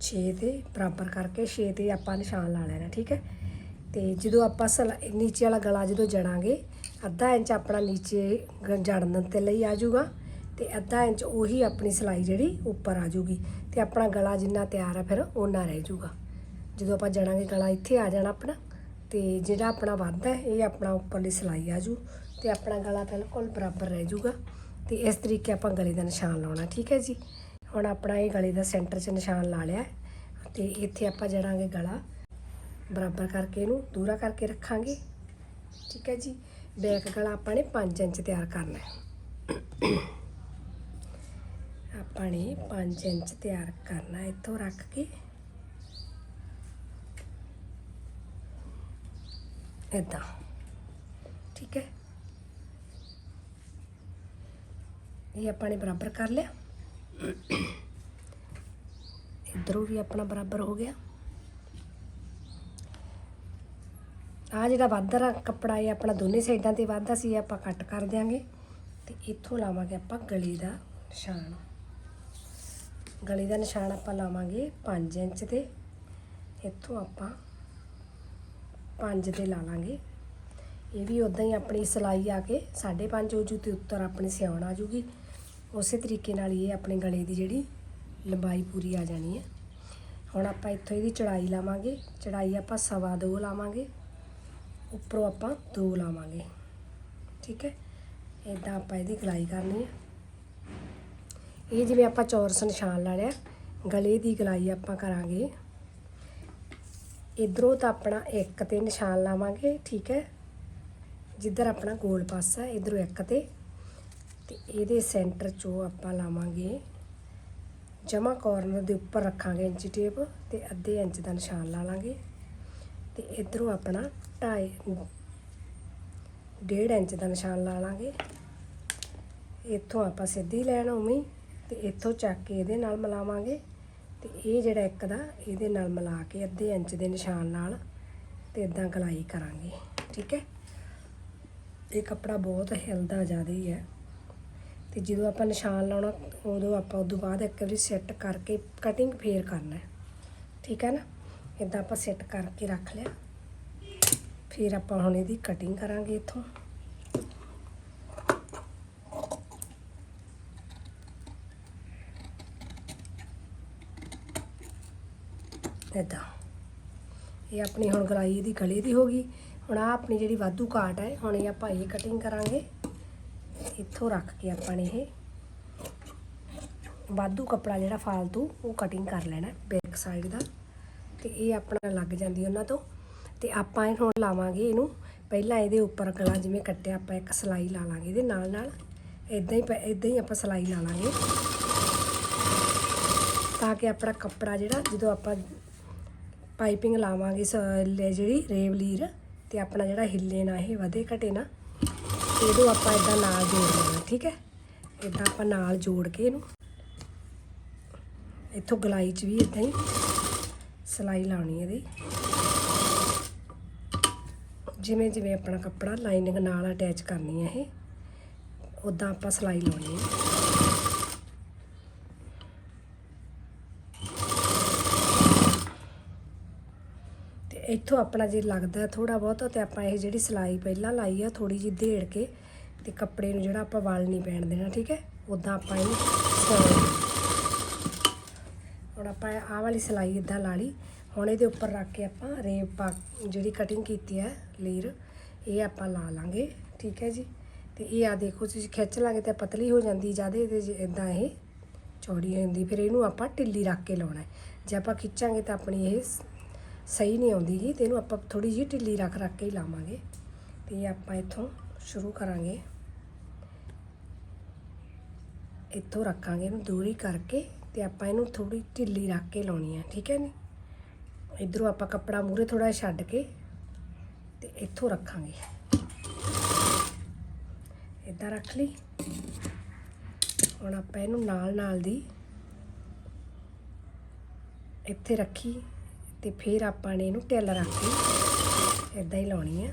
6 ਤੇ ਬਰਾਬਰ ਕਰਕੇ 6 ਤੇ ਆਪਾਂ ਨਿਸ਼ਾਨ ਲਾ ਲੈਣਾ, ਠੀਕ ਹੈ? ਤੇ ਜਦੋਂ ਆਪਾਂ ਸਲਾ- ਨੀਚੇ ਵਾਲਾ ਗਲਾ ਜਦੋਂ ਜੜਾਂਗੇ, ਅੱਧਾ ਇੰਚ ਆਪਣਾ ਨੀਚੇ ਗ- ਜੜਨ ਤੇ ਲਈ ਆ ਜਾਊਗਾ ਤੇ ਅੱਧਾ ਇੰਚ ਉਹੀ ਆਪਣੀ ਸਿਲਾਈ ਜਿਹੜੀ ਉੱਪਰ ਆ ਜਾਊਗੀ ਤੇ ਆਪਣਾ ਗਲਾ ਜਿੰਨਾ ਤਿਆਰ ਹੈ ਫਿਰ ਓਨਾ ਰਹਿ ਜਾਊਗਾ। ਜਦੋਂ ਆਪਾਂ ਜੜਾਂਗੇ ਗਲਾ, ਇੱਥੇ ਆ ਜਾਣਾ ਆਪਣਾ। ਤੇ ਜਿਹੜਾ ਆਪਣਾ ਵੱਧ ਹੈ, ਇਹ ਆਪਣਾ ਉੱਪਰਲੀ ਸਿਲਾਈ ਆ ਜੂ। ਤੇ ਆਪਣਾ ਗਲਾ ਬਿਲਕੁਲ ਬਰਾਬਰ ਰਹਿ ਜੂਗਾ। ਤੇ ਇਸ ਤਰੀਕੇ ਆਪਾਂ ਗਲੇ ਦਾ ਨਿਸ਼ਾਨ ਲਾਉਣਾ, ਠੀਕ ਹੈ ਜੀ? ਹੁਣ ਆਪਣਾ ਇਹ ਗਲੇ ਦਾ ਸੈਂਟਰ 'ਚ ਨਿਸ਼ਾਨ ਲਾ ਲਿਆ। ਹੈ ਤੇ ਇੱਥੇ ਆਪਾਂ ਜੜਾਂਗੇ ਗਲਾ। ਬਰਾਬਰ ਕਰਕੇ ਇਹਨੂੰ ਦੂਰਾ ਕਰਕੇ ਰੱਖਾਂਗੇ। ਠੀਕ ਹੈ ਜੀ? ਬੈਕ ਗਲਾ ਆਪਾਂ ਨੇ 5 ਇੰਚ ਤਿਆਰ ਕਰਨਾ ਹੈ। ਆਪਾਂ ਨੇ 5 ਇੰਚ ਤਿਆਰ ਕਰਨਾ ਇੱਥੋਂ ਰੱਖ ਕੇ। ਇਦਾਂ ਠੀਕ ਹੈ। ਇਹ ਆਪਾਂ ਨੇ ਬਰਾਬਰ ਕਰ ਲਿਆ। ਇਧਰੋਂ ਵੀ ਆਪਣਾ ਬਰਾਬਰ ਹੋ ਗਿਆ। ਆ ਜਿਹੜਾ ਵਾਧਾ ਕੱਪੜਾ, ਇਹ ਆਪਣਾ ਦੋਨੇ ਸਾਈਡਾਂ ਤੇ ਵਾਧਾ ਸੀ, ਇਹ ਆਪਾਂ ਕੱਟ ਕਰ ਦਿਆਂਗੇ। ਤੇ ਇੱਥੋਂ ਲਾਵਾਂਗੇ ਆਪਾਂ ਗਲੀ ਦਾ ਨਿਸ਼ਾਨ। ਗਲੀ ਦਾ ਨਿਸ਼ਾਨ ਆਪਾਂ ਲਾਵਾਂਗੇ 5 ਇੰਚ ਤੇ ਇੱਥੋਂ ਆਪਾਂ 5 ਤੇ ਲਾ ਲਾਂਗੇ। ਇਹ ਵੀ ਉਦਾਂ ਹੀ ਆਪਣੀ ਸਿਲਾਈ ਆ ਕੇ 5.5 ਹੋ ਜੂ ਤੇ ਉੱਤਰ ਆਪਣੀ ਸਿਆਉਣ ਆ ਜੂਗੀ। ਉਸੇ ਤਰੀਕੇ ਨਾਲ ਇਹ ਆਪਣੇ ਗਲੇ ਦੀ ਜਿਹੜੀ ਲੰਬਾਈ ਪੂਰੀ ਆ ਜਾਣੀ ਹੈ। ਹੁਣ ਆਪਾਂ ਇੱਥੋਂ ਇਹਦੀ ਚੜਾਈ ਲਾਵਾਂਗੇ। ਚੜਾਈ ਆਪਾਂ ਸਵਾ ਦੋ ਲਾਵਾਂਗੇ। ਉੱਪਰੋਂ ਆਪਾਂ ਦੋ ਲਾਵਾਂਗੇ। ਠੀਕ ਹੈ? ਇਦਾਂ ਆਪਾਂ ਇਹਦੀ ਗਲਾਈ ਕਰਨੀ ਹੈ। ਇਹ ਜਿਵੇਂ ਆਪਾਂ ਚੌਰਸ ਨਿਸ਼ਾਨ ਲਾ ਲਿਆ, ਗਲੇ ਦੀ ਗਲਾਈ ਆਪਾਂ ਕਰਾਂਗੇ। ਇਧਰੋਂ ਤਾਂ ਆਪਣਾ ਇੱਕ ਤੇ ਨਿਸ਼ਾਨ ਲਾਵਾਂਗੇ, ਠੀਕ ਹੈ? ਜਿੱਧਰ ਆਪਣਾ ਗੋਲ ਪਾਸਾ ਹੈ, ਇਧਰੋਂ ਇੱਕ ਤੇ। ਤੇ ਇਹਦੇ ਸੈਂਟਰ ਚੋਂ ਆਪਾਂ ਲਾਵਾਂਗੇ ਜਮਾ ਕਾਰਨਰ ਦੇ ਉੱਪਰ ਰੱਖਾਂਗੇ ਇੰਚ ਟੇਪ ਤੇ ਅੱਧੇ ਇੰਚ ਦਾ ਨਿਸ਼ਾਨ ਲਾ ਲਾਂਗੇ। ਤੇ ਇਧਰੋਂ ਆਪਣਾ 2.5 ਡੇਢ ਇੰਚ ਦਾ ਨਿਸ਼ਾਨ ਲਾ ਲਾਂਗੇ। ਇੱਥੋਂ ਆਪਾਂ ਸਿੱਧੀ ਲੈਣ ਉਵੇਂ ਹੀ ਤੇ ਇੱਥੋਂ ਚੱਕ ਕੇ ਇਹਦੇ ਨਾਲ ਮਿਲਾਵਾਂਗੇ। ਤੇ ਇਹ ਜਿਹੜਾ ਇੱਕ ਦਾ, ਇਹਦੇ ਨਾਲ ਮਿਲਾ ਕੇ ਅੱਧੇ ਇੰਚ ਦੇ ਨਿਸ਼ਾਨ ਨਾਲ ਤੇ ਇਦਾਂ ਗਲਾਈ ਕਰਾਂਗੇ, ਠੀਕ ਹੈ? ਇਹ ਕੱਪੜਾ ਬਹੁਤ ਹਿਲਦਾ ਜ਼ਿਆਦਾ ਹੀ ਹੈ। ਤੇ ਜਦੋਂ ਆਪਾਂ ਨਿਸ਼ਾਨ ਲਾਉਣਾ, ਉਦੋਂ ਆਪਾਂ ਉਦੋਂ ਬਾਅਦ ਇੱਕ ਵਾਰੀ ਸੈੱਟ ਕਰਕੇ ਕਟਿੰਗ ਫੇਰ ਕਰਨਾ ਠੀਕ ਹੈ ਨਾ? ਇਦਾਂ ਆਪਾਂ ਸੈੱਟ ਕਰਕੇ ਰੱਖ ਲਿਆ। ਫਿਰ ਆਪਾਂ ਹੁਣ ਇਹਦੀ ਕਟਿੰਗ ਕਰਾਂਗੇ ਇੱਥੋਂ। ਇਦਾਂ ਇਹ ਆਪਣੀ ਹੁਣ ਗਲਾਈ ਇਹਦੀ ਗਲੇ ਦੀ ਹੋ ਗਈ। ਹੁਣ ਆ ਆਪਣੀ ਜਿਹੜੀ ਵਾਧੂ ਕਾਟ ਹੈ, ਹੁਣ ਇਹ ਆਪਾਂ ਇਹ ਕਟਿੰਗ ਕਰਾਂਗੇ। ਇੱਥੋਂ ਰੱਖ ਕੇ ਆਪਾਂ ਨੇ ਇਹ ਵਾਧੂ ਕੱਪੜਾ ਜਿਹੜਾ ਫਾਲਤੂ, ਉਹ ਕਟਿੰਗ ਕਰ ਲੈਣਾ ਬੈਕ ਸਾਈਡ ਦਾ। ਤੇ ਇਹ ਆਪਣਾ ਲੱਗ ਜਾਂਦੀ ਉਹਨਾਂ ਤੋਂ। ਤੇ ਆਪਾਂ ਇਹ ਹੁਣ ਲਾਵਾਂਗੇ ਇਹਨੂੰ। ਪਹਿਲਾਂ ਇਹਦੇ ਉੱਪਰ ਗਲਾ ਜਿਵੇਂ ਕੱਟਿਆ, ਆਪਾਂ ਇੱਕ ਸਲਾਈ ਲਾ ਲਾਂਗੇ ਇਹਦੇ ਨਾਲ ਨਾਲ। ਇਦਾਂ ਹੀ ਇਦਾਂ ਹੀ ਆਪਾਂ ਸਲਾਈ ਲਾ ਲਾਂਗੇ। ਤਾਂ ਕਿ ਆਪਣਾ ਕੱਪੜਾ ਜਿਹੜਾ, ਜਦੋਂ ਆਪਾਂ ਪਾਈਪਿੰਗ ਲਾਵਾਂਗੇ ਸ- ਲੈ ਜਿਹੜੀ ਰੇਵਲੀਰ ਤੇ ਆਪਣਾ ਜਿਹੜਾ ਹਿੱਲੇ ਨਾ, ਇਹ ਵਧੇ ਘਟੇ ਨਾ ਇਹਨੂੰ ਆਪਾਂ ਇਦਾਂ ਨਾਲ ਜੋੜ ਲੈਣਾ, ਠੀਕ ਹੈ? ਇਦਾਂ ਆਪਾਂ ਨਾਲ ਜੋੜ ਕੇ ਇਹਨੂੰ ਇੱਥੋਂ ਗਲਾਈ 'ਚ ਵੀ ਇਦਾਂ ਹੀ ਸਲਾਈ ਲਾਉਣੀ ਇਹਦੀ। ਜਿਵੇਂ ਜਿਵੇਂ ਆਪਣਾ ਕੱਪੜਾ, ਲਾਈਨਿੰਗ ਨਾਲ ਅਟੈਚ ਕਰਨੀ ਹੈ ਇਹ ਉਦਾਂ ਆਪਾਂ ਸਲਾਈ ਲਾਉਣੀ ਹੈ ਤੇ ਇੱਥੋਂ ਆਪਣਾ ਜੇ ਲੱਗਦਾ ਥੋੜਾ ਬਹੁਤ ਤੇ ਆਪਾਂ ਇਹ ਜਿਹੜੀ ਸਲਾਈ ਪਹਿਲਾਂ ਲਾਈ ਆ ਥੋੜੀ ਜਿਹੀ ਢੇੜ ਕੇ ਤੇ ਕੱਪੜੇ ਨੂੰ ਜਿਹੜਾ ਆਪਾਂ ਵਲ ਨਹੀਂ ਪੈਣ ਦੇਣਾ, ਠੀਕ ਹੈ? ਉਦਾਂ ਆਪਾਂ ਇਹਨੂੰ ਹੁਣ ਆਪਾਂ ਆਹ ਵਾਲੀ ਸਲਾਈ ਇਦਾਂ ਲਾ ਲਈ। ਹੁਣ ਇਹਦੇ ਉੱਪਰ ਰੱਖ ਕੇ ਆਪਾਂ ਰੇਪ ਪਾ ਜਿਹੜੀ ਕਟਿੰਗ ਕੀਤੀ ਹੈ ਲੇਰ, ਇਹ ਆਪਾਂ ਲਾ ਲਾਂਗੇ, ਠੀਕ ਹੈ ਜੀ? ਤੇ ਇਹ ਆ ਦੇਖੋ, ਤੁਸੀਂ ਖਿੱਚ ਲਾਂਗੇ ਤਾਂ ਪਤਲੀ ਹੋ ਜਾਂਦੀ, ਜ਼ਿਆਦਾ ਇਹਦੇ ਇਦਾਂ ਇਹ ਚੌੜੀ ਹੋ ਜਾਂਦੀ, ਫਿਰ ਇਹਨੂੰ ਆਪਾਂ ਢਿੱਲੀ ਰੱਖ ਕੇ ਲਾਉਣਾ ਜੇ ਆਪਾਂ ਖਿੱਚਾਂਗੇ ਤਾਂ ਆਪਣੀ ਇਹ ਸਹੀ ਨਹੀਂ ਆਉਂਦੀ ਜੀ, ਤੇ ਇਹਨੂੰ ਆਪਾਂ ਥੋੜੀ ਜਿਹੀ ਢਿੱਲੀ ਰੱਖ ਰੱਖ ਕੇ ਹੀ ਲਾਵਾਂਗੇ। ਤੇ ਇਹ ਆਪਾਂ ਇੱਥੋਂ ਸ਼ੁਰੂ ਕਰਾਂਗੇ। ਇੱਥੋਂ ਰੱਖਾਂਗੇ ਇਹਨੂੰ ਦੂਰੀ ਕਰਕੇ ਤੇ ਆਪਾਂ ਇਹਨੂੰ ਥੋੜੀ ਢਿੱਲੀ ਰੱਖ ਕੇ ਲਾਉਣੀ ਹੈ ਠੀਕ ਹੈ ਨੀ ਇਧਰੋਂ ਆਪਾਂ ਕੱਪੜਾ ਮੂਰੇ ਥੋੜਾ ਛੱਡ ਕੇ ਤੇ ਇੱਥੋਂ ਰੱਖਾਂਗੇ। ਇਦਾਂ ਰੱਖ ਲਈ। ਹੁਣ ਆਪਾਂ ਇਹਨੂੰ ਨਾਲ ਨਾਲ ਦੀ ਇੱਥੇ ਰੱਖੀ। ਤੇ ਫਿਰ ਆਪਾਂ ਨੇ ਇਹਨੂੰ ਢਿੱਲ ਰੱਖ ਕੇ ਇਦਾਂ ਹੀ ਲਾਉਣੀ ਆ।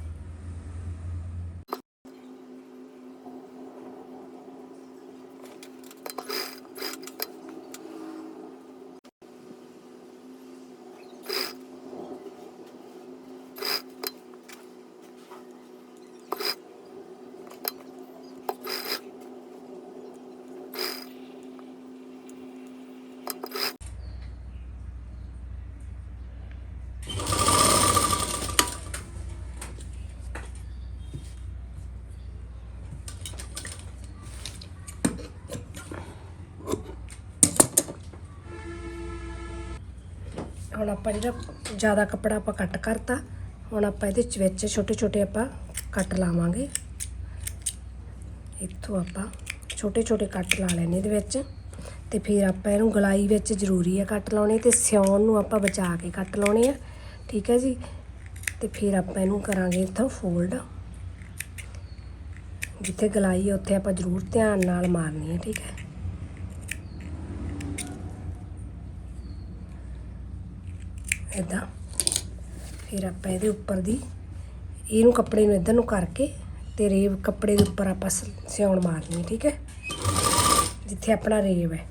ਹੁਣ ਆਪਾਂ ਜਿਹੜਾ ਜ਼ਿਆਦਾ ਕੱਪੜਾ ਆਪਾਂ ਕੱਟ ਕਰਤਾ, ਹੁਣ ਆਪਾਂ ਇਹਦੇ ਚ ਵਿੱਚ ਛੋਟੇ ਛੋਟੇ ਆਪਾਂ ਕੱਟ ਲਾਵਾਂਗੇ। ਇੱਥੋਂ ਆਪਾਂ ਛੋਟੇ ਛੋਟੇ ਕੱਟ ਲਾ ਲੈਣੇ ਇਹਦੇ ਵਿੱਚ ਤੇ ਫਿਰ ਆਪਾਂ ਇਹਨੂੰ ਗਲਾਈ ਵਿੱਚ ਜ਼ਰੂਰੀ ਆ ਕੱਟ ਲਾਉਣੇ ਤੇ ਸਿਉਣ ਨੂੰ ਆਪਾਂ ਬਚਾ ਕੇ ਕੱਟ ਲਾਉਣੇ ਆ, ਠੀਕ ਹੈ ਜੀ? ਤੇ ਫਿਰ ਆਪਾਂ ਇਹਨੂੰ ਕਰਾਂਗੇ ਇੱਥੋਂ ਫੋਲਡ ਜਿੱਥੇ ਗਲਾਈ ਹੈ ਉੱਥੇ ਆਪਾਂ ਜ਼ਰੂਰ ਧਿਆਨ ਨਾਲ ਮਾਰਨੀ ਹੈ ਠੀਕ ਹੈ? ਇਦਾਂ ਫਿਰ ਆਪਾਂ ਇਹਦੇ ਉੱਪਰ ਦੀ, ਇਹਨੂੰ ਕੱਪੜੇ ਨੂੰ ਇਧਰ ਨੂੰ ਕਰਕੇ ਤੇ ਰੇਵ, ਕੱਪੜੇ ਦੇ ਉੱਪਰ ਆਪਾਂ ਸ- ਸਿਉਣ ਮਾਰਨੀ ਠੀਕ ਹੈ? ਜਿੱਥੇ ਆਪਣਾ ਰੇਵ ਹੈ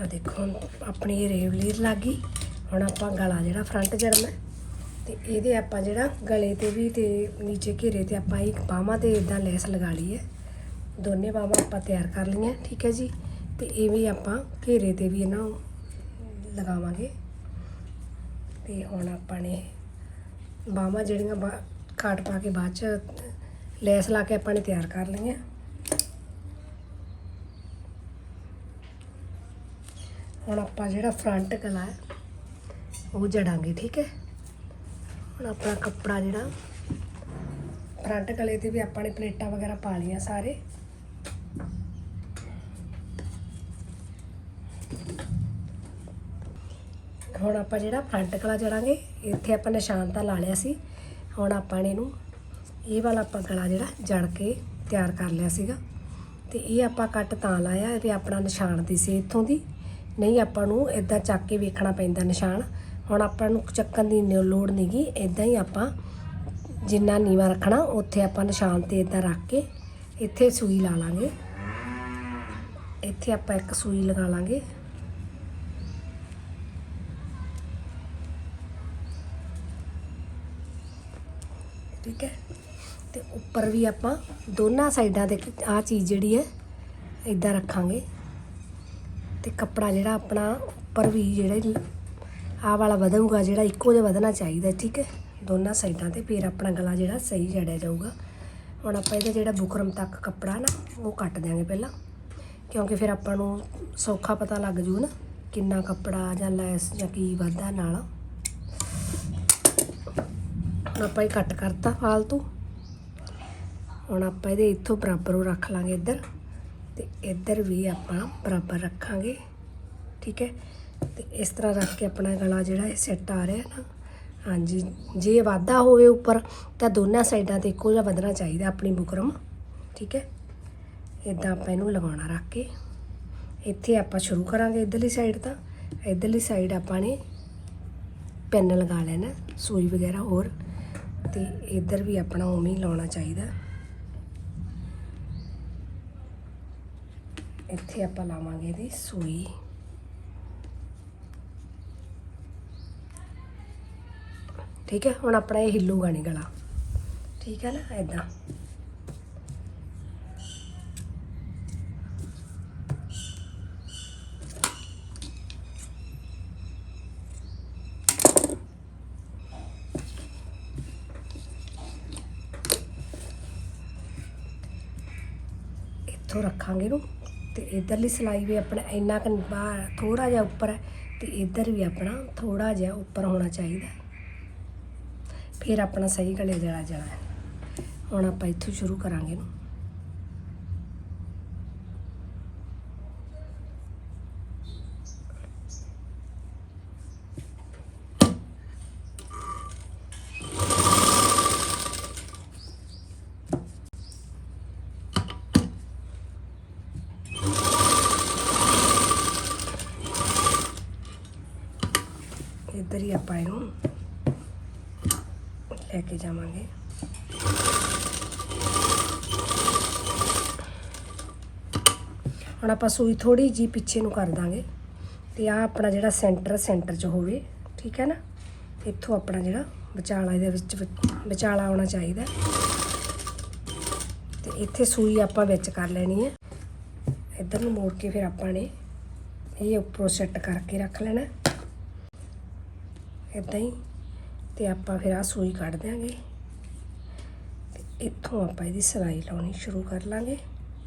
ਆ ਦੇਖੋ ਹੁਣ ਆਪਣੀ ਇਹ ਰੇਵ ਲੀਰ ਲੱਗ। ਗਈ ਹੁਣ ਆਪਾਂ ਗਲਾ ਜਿਹੜਾ ਫਰੰਟ ਜੜਨਾ ਤੇ ਇਹਦੇ ਆਪਾਂ ਜਿਹੜਾ ਗਲੇ ਤੇ ਵੀ ਤੇ ਨੀਚੇ ਘੇਰੇ ਤੇ ਆਪਾਂ ਇੱਕ ਬਾਹਾਂ ਤੇ ਇਦਾਂ ਲੈਸ ਲਗਾ ਲਈ ਹੈ। ਦੋਨੇ ਬਾਹਾਂ ਆਪਾਂ ਤਿਆਰ ਕਰ ਲਈਆਂ, ਠੀਕ ਹੈ ਜੀ? ਤੇ ਵੀ ਆਪਾਂ ਘੇਰੇ ਤੇ ਵੀ ਇਹਨਾਂ ਨੂੰ ਲਗਾਵਾਂਗੇ। ਤੇ ਹੁਣ ਆਪਾਂ ਨੇ ਬਾਹਾਂ ਜਿਹੜੀਆਂ ਬਾ- ਕਾਟ ਪਾ ਕੇ ਬਾਅਦ ਚ ਲੈਸ ਲਾ ਕੇ ਆਪਾਂ ਨੇ ਤਿਆਰ ਕਰ ਲਈਆਂ। ਹੁਣ ਆਪਾਂ ਜਿਹੜਾ ਫਰੰਟ ਗਲਾ ਹੈ, ਉਹ ਜੜਾਂਗੇ, ਠੀਕ ਹੈ? ਹੁਣ ਆਪਣਾ ਕੱਪੜਾ ਜਿਹੜਾ ਫਰੰਟ ਕਲੇ ਤੇ ਵੀ ਆਪਾਂ ਨੇ ਪਲੇਟਾਂ ਵਗੈਰਾ ਪਾ ਲਈਆਂ ਸਾਰੇ। ਹੁਣ ਆਪਾਂ ਜਿਹੜਾ ਫਰੰਟ ਕਲਾ ਜੜਾਂਗੇ, ਇੱਥੇ ਆਪਾਂ ਨਿਸ਼ਾਨ ਤਾਂ ਲਾ ਲਿਆ ਸੀ। ਹੁਣ ਆਪਾਂ ਨੇ ਇਹਨੂੰ, ਇਹ ਵਾਲਾ ਆਪਾਂ ਗਲਾ ਜਿਹੜਾ ਜੜ ਕੇ ਤਿਆਰ ਕਰ ਲਿਆ ਸੀਗਾ। ਤੇ ਇਹ ਆਪਾਂ ਕੱਟ ਤਾਂ ਲਾਇਆ ਵੀ ਆਪਣਾ ਨਿਸ਼ਾਨ ਦੀ ਸੀ ਇੱਥੋਂ ਦੀ। ਨਹੀਂ, ਆਪਾਂ ਨੂੰ ਇਦਾਂ ਚੱਕ ਕੇ ਵੇਖਣਾ ਪੈਂਦਾ ਨਿਸ਼ਾਨ। ਹੁਣ ਆਪਾਂ ਨੂੰ ਚੱਕਣ ਦੀ ਨੀ- ਲੋੜ ਨਹੀਂਗੀ ਇਦਾਂ ਹੀ ਆਪਾਂ ਜਿੰਨਾ ਨੀਵਾ ਰੱਖਣਾ, ਉੱਥੇ ਆਪਾਂ ਨਿਸ਼ਾਨ ਤੇ ਇਦਾਂ ਰੱਖ ਕੇ ਇੱਥੇ ਸੂਈ ਲਾ ਲਾਂਗੇ। ਇੱਥੇ ਆਪਾਂ ਇੱਕ ਸੂਈ ਲਗਾ ਲਾਂਗੇ। ਠੀਕ ਹੈ? ਤੇ ਉੱਪਰ ਵੀ ਆਪਾਂ ਦੋਨਾਂ ਸਾਈਡਾਂ ਤੇ ਆਹ ਚੀਜ਼ ਜਿਹੜੀ ਹੈ ਇਦਾਂ ਰੱਖਾਂਗੇ। ਤੇ ਕੱਪੜਾ ਜਿਹੜਾ ਆਪਣਾ ਉੱਪਰ ਵੀ ਜਿਹੜਾ ਆਹ ਵਾਲਾ ਵਧੂਗਾ, ਜਿਹੜਾ ਇੱਕੋ ਜਿਹਾ ਵਧਣਾ ਚਾਹੀਦਾ, ਠੀਕ ਹੈ? ਦੋਨਾਂ ਸਾਈਡਾਂ ਤੇ ਫਿਰ ਆਪਣਾ ਗਲਾ ਜਿਹੜਾ ਸਹੀ ਜੜਿਆ ਜਾਊਗਾ। ਹੁਣ ਆਪਾਂ ਇਹਦਾ ਜਿਹੜਾ ਬੁਕਰਮ ਤੱਕ ਕੱਪੜਾ ਨਾ, ਉਹ ਕੱਟ ਦਿਆਂਗੇ ਪਹਿਲਾਂ, ਕਿਉਂਕਿ ਫਿਰ ਆਪਾਂ ਨੂੰ ਸੌਖਾ ਪਤਾ ਲੱਗ ਜੂ ਨਾ, ਕਿੰਨਾ ਕੱਪੜਾ ਜਾਂ ਲੈਸ ਜਾਂ ਕੀ ਵਾਧਾ ਨਾਲ। ਹੁਣ ਆਪਾਂ ਇਹ ਕੱਟ ਕਰਤਾ ਫਾਲਤੂ। ਹੁਣ ਆਪਾਂ ਇਹਦੇ ਇੱਥੋਂ ਬਰਾਬਰ ਉਹ ਰੱਖ ਲਾਂਗੇ ਇੱਧਰ। ਤੇ ਇੱਧਰ ਵੀ ਆਪਾਂ ਬਰਾਬਰ ਰੱਖਾਂਗੇ, ਠੀਕ ਹੈ? ਤੇ ਇਸ ਤਰ੍ਹਾਂ ਰੱਖ ਕੇ ਆਪਣਾ ਗਲਾ ਜਿਹੜਾ ਇਹ ਸੈੱਟ ਆ ਰਿਹਾ ਨਾ, ਹਾਂਜੀ, ਜੇ ਵਾਧਾ ਹੋਵੇ ਉੱਪਰ, ਤਾਂ ਦੋਨਾਂ ਸਾਈਡਾਂ ਤੇ ਇੱਕੋ ਜਿਹਾ ਵਧਣਾ ਚਾਹੀਦਾ ਆਪਣੀ ਬੁਕਰਮ ਠੀਕ ਹੈ? ਇਦਾਂ ਆਪਾਂ ਇਹਨੂੰ ਲਗਾਉਣਾ ਰੱਖ ਕੇ। ਇੱਥੇ ਆਪਾਂ ਸ਼ੁਰੂ ਕਰਾਂਗੇ ਇਧਰਲੀ ਸਾਈਡ ਤਾਂ। ਇਧਰਲੀ ਸਾਈਡ ਆਪਾਂ ਨੇ ਪੈਨ ਲਗਾ ਲੈਣਾ, ਸੂਈ ਵਗੈਰਾ ਹੋਰ। ਤੇ ਇੱਧਰ ਵੀ ਆਪਣਾ ਉਵੇਂ ਹੀ ਲਾਉਣਾ ਚਾਹੀਦਾ। ਇੱਥੇ ਆਪਾਂ ਲਾਵਾਂਗੇ ਇਹਦੀ ਸੂਈ। ਠੀਕ ਹੈ, ਹੁਣ ਆਪਣਾ ਇਹ ਹਿੱਲੂਗਾ ਨਹੀਂ ਗਲਾ। ਠੀਕ ਹੈ ਨਾ ਐਦਾਂ ਇੱਥੋਂ ਰੱਖਾਂਗੇ ਨੂੰ ਤੇ ਇਧਰਲੀ ਸਲਾਈ ਵੀ ਆਪਣਾ ਇੰਨਾ ਕੁ ਬਾਹਰ ਥੋੜਾ ਜਿਹਾ ਉੱਪਰ ਹੈ ਤੇ ਇੱਧਰ ਵੀ ਆਪਣਾ ਥੋੜਾ ਜਿਹਾ ਉੱਪਰ ਹੋਣਾ ਚਾਹੀਦਾ ਫਿਰ ਆਪਣਾ ਸਹੀ ਗਲੇ ਜੜਾ ਜਾਣਾ ਹੁਣ ਆਪਾਂ ਇੱਥੋਂ ਸ਼ੁਰੂ ਕਰਾਂਗੇ ਨੂੰ ਇੱਧਰ ਹੀ ਆਪਾਂ ਇਹਨੂੰ। ਲੈ ਕੇ ਜਾਵਾਂਗੇ। ਹੁਣ ਆਪਾਂ ਸੂਈ ਥੋੜੀ ਜੀ ਪਿੱਛੇ ਨੂੰ ਕਰ ਦਾਂਗੇ। ਤੇ ਆ ਆਪਣਾ ਜਿਹੜਾ ਸੈਂਟਰ ਸੈਂਟਰ 'ਚ ਹੋਵੇ, ਠੀਕ ਹੈ ਨਾ? ਤੇ ਇੱਥੋਂ ਆਪਣਾ ਜਿਹੜਾ ਵਿਚਾਲਾ ਇਹਦੇ ਵਿੱਚ ਵਿਚਾਲਾ ਆਉਣਾ ਚਾਹੀਦਾ। ਤੇ ਇੱਥੇ ਸੂਈ ਆਪਾਂ ਵਿੱਚ ਕਰ ਲੈਣੀ ਹੈ। ਇੱਧਰ ਨੂੰ ਮੋੜ ਕੇ ਫਿਰ ਆਪਾਂ ਨੇ ਇਹ ਉੱਪਰੋਂ ਸੈੱਟ ਕਰਕੇ ਰੱਖ ਲੈਣਾ। ਇਦਾਂ ਹੀ ਤੇ ਆਪਾਂ ਫਿਰ ਆ ਸੂਈ ਕੱਢ ਦਿਆਂਗੇ। ਤੇ ਇੱਥੋਂ ਆਪਾਂ ਇਹਦੀ ਸਿਲਾਈ ਲਾਉਣੀ ਸ਼ੁਰੂ ਕਰ ਲਾਂਗੇ,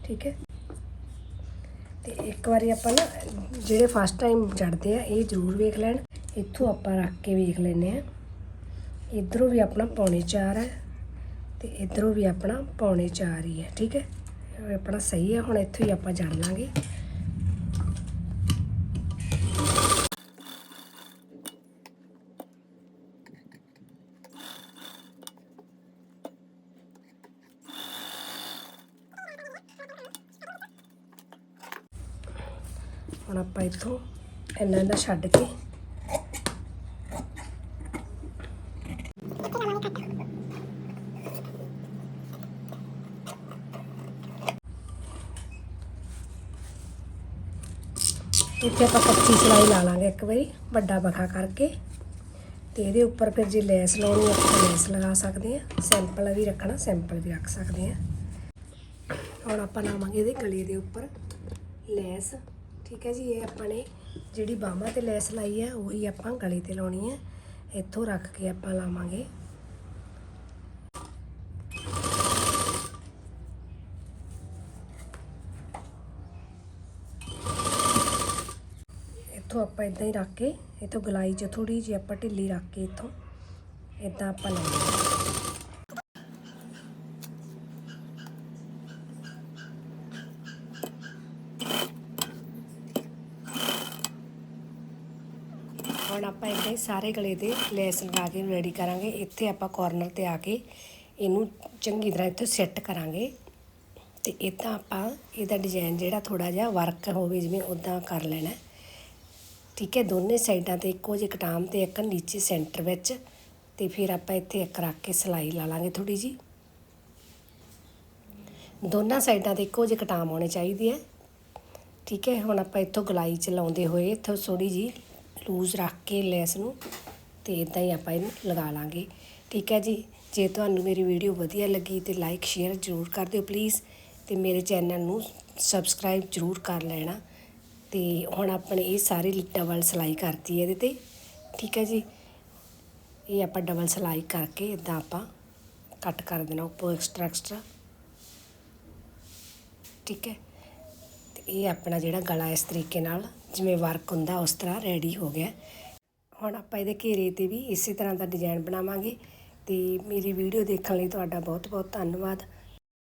ਠੀਕ ਹੈ। ਤੇ ਇੱਕ ਵਾਰੀ ਆਪਾਂ ਨਾ ਜਿਹੜੇ ਫਸਟ ਟਾਈਮ ਜੜਦੇ ਆ, ਇਹ ਜ਼ਰੂਰ ਵੇਖ ਲੈਣ। ਇੱਥੋਂ ਆਪਾਂ ਰੱਖ ਕੇ ਵੇਖ ਲੈਨੇ ਆ ਇਧਰੋਂ ਵੀ ਆਪਣਾ ਪੌਣੇ 4 ਹੈ ਤੇ ਇਧਰੋਂ ਵੀ ਆਪਣਾ ਪੌਣੇ 4 ਹੀ ਹੈ, ਠੀਕ ਹੈ। ਆਪਣਾ ਸਹੀ ਹੈ, ਹੁਣ ਇੱਥੋਂ ਹੀ ਆਪਾਂ ਜੜ ਲਾਂਗੇ। ਹੁਣ ਆਪਾਂ ਇੱਥੋਂ ਇੰਨਾ ਇੰਨਾ ਛੱਡ ਕੇ ਇੱਥੇ ਆਪਾਂ ਕੱਚੀ ਸਲਾਈ ਲਾ ਲਾਂਗੇ ਇੱਕ ਵਾਰੀ, ਵੱਡਾ ਬਖਾ ਕਰਕੇ। ਤੇ ਇਹਦੇ ਉੱਪਰ ਫਿਰ ਜੇ ਲੈਸ ਲਾਉਣੀ ਹੈ ਤਾਂ ਲੈਸ ਲਗਾ ਸਕਦੇ ਆ। ਸੈਂਪਲ ਵੀ ਰੱਖਣਾ, ਸੈਂਪਲ ਵੀ ਰੱਖ ਸਕਦੇ ਆ। ਹੁਣ ਆਪਾਂ ਲਾਵਾਂਗੇ ਇਹਦੇ ਗਲੇ ਦੇ ਉੱਪਰ ਲੈਸ। ਠੀਕ ਹੈ ਜੀ, ਇਹ ਆਪਾਂ ਨੇ ਜਿਹੜੀ ਬਾਹਾਂ ਤੇ ਲੈਸ ਲਾਈ ਹੈ, ਉਹੀ ਆਪਾਂ ਗਲੇ ਤੇ ਲਾਉਣੀ ਹੈ। ਇੱਥੋਂ ਰੱਖ ਕੇ ਆਪਾਂ ਲਾਵਾਂਗੇ। ਇੱਥੋਂ ਆਪਾਂ ਇਦਾਂ ਹੀ ਰੱਖ ਕੇ, ਇੱਥੋਂ ਗਲਾਈ 'ਚ ਥੋੜੀ ਜਿਹੀ ਆਪਾਂ ਢਿੱਲੀ ਰੱਖ ਕੇ ਇੱਥੋਂ, ਇਦਾਂ ਆਪਾਂ ਲਾਉਣੀ ਹੁਣ ਆਪਾਂ ਇਦਾਂ ਹੀ ਸਾਰੇ ਗਲੇ ਤੇ ਲੈਸ ਲਗਾ ਕੇ ਰੈਡੀ ਕਰਾਂਗੇ। ਇੱਥੇ ਆਪਾਂ ਕਾਰਨਰ ਤੇ ਆ ਕੇ ਇਹਨੂੰ ਚੰਗੀ ਤਰ੍ਹਾਂ ਇੱਥੇ ਸੈੱਟ ਕਰਾਂਗੇ। ਤੇ ਇਦਾਂ ਆਪਾਂ ਇਹਦਾ ਡਿਜ਼ਾਈਨ ਜਿਹੜਾ ਥੋੜਾ ਜਿਹਾ ਵਰਕ ਹੋਵੇ, ਜਿਵੇਂ ਉਦਾਂ ਕਰ ਲੈਣਾ। ਠੀਕ ਹੈ, ਦੋਨੇ ਸਾਈਡਾਂ ਤੇ ਇੱਕੋ ਜਿਹੇ ਕਟਾਮ ਤੇ ਇੱਕ ਨੀਚੇ ਸੈਂਟਰ ਵਿੱਚ। ਤੇ ਫਿਰ ਆਪਾਂ ਇੱਥੇ ਇੱਕ ਰੱਖ ਕੇ ਸਿਲਾਈ ਲਾ ਲਾਂਗੇ ਥੋੜੀ ਜੀ ਦੋਨਾਂ ਸਾਈਡਾਂ ਤੇ ਇੱਕੋ ਜਿਹੇ ਕਟਾਮ ਆਉਣੇ ਚਾਹੀਦੇ ਆ। ਠੀਕ ਹੈ, ਹੁਣ ਆਪਾਂ ਇੱਥੋਂ ਗਲਾਈ ਚ ਲਾਉਂਦੇ ਹੋਏ ਇੱਥੋਂ ਥੋੜੀ ਜੀ ਲੂਜ਼ ਰੱਖ ਕੇ ਲੈਸ ਨੂੰ ਅਤੇ ਇੱਦਾਂ ਹੀ ਆਪਾਂ ਇਹਨੂੰ ਲਗਾ ਲਾਂਗੇ। ਠੀਕ ਹੈ ਜੀ? ਜੇ ਤੁਹਾਨੂੰ ਮੇਰੀ ਵੀਡੀਓ ਵਧੀਆ ਲੱਗੀ ਤੇ ਲਾਈਕ ਸ਼ੇਅਰ ਜ਼ਰੂਰ ਕਰ ਦਿਓ ਪਲੀਜ਼ ਤੇ ਮੇਰੇ ਚੈਨਲ ਨੂੰ ਸਬਸਕ੍ਰਾਈਬ ਜ਼ਰੂਰ ਕਰ ਲੈਣਾ। ਤੇ ਹੁਣ ਆਪਣੇ ਇਹ ਸਾਰੀ ਡਬਲ ਸਿਲਾਈ ਕਰਤੀ ਇਹਦੇ ਤੇ। ਠੀਕ ਹੈ ਜੀ? ਇਹ ਆਪਾਂ ਡਬਲ ਸਿਲਾਈ ਕਰਕੇ ਇਦਾਂ ਆਪਾਂ ਕੱਟ ਕਰ ਦੇਣਾ ਉੱਪਰ ਐਕਸਟਰਾ ਐਕਸਟਰਾ ਠੀਕ ਹੈ? ਤੇ ਇਹ ਆਪਣਾ ਜਿਹੜਾ ਗਲਾ ਇਸ ਤਰੀਕੇ ਨਾਲ ਜਿਵੇਂ ਵਰਕ ਹੁੰਦਾ, ਉਸ ਤਰ੍ਹਾਂ ਰੈਡੀ ਹੋ ਗਿਆ। ਹੁਣ ਆਪਾਂ ਇਹਦੇ ਘੇਰੇ ਤੇ ਵੀ ਇਸੇ ਤਰ੍ਹਾਂ ਦਾ ਡਿਜ਼ਾਈਨ ਬਣਾਵਾਂਗੇ ਤੇ ਮੇਰੀ ਵੀਡੀਓ ਦੇਖਣ ਲਈ ਤੁਹਾਡਾ ਬਹੁਤ ਬਹੁਤ ਧੰਨਵਾਦ।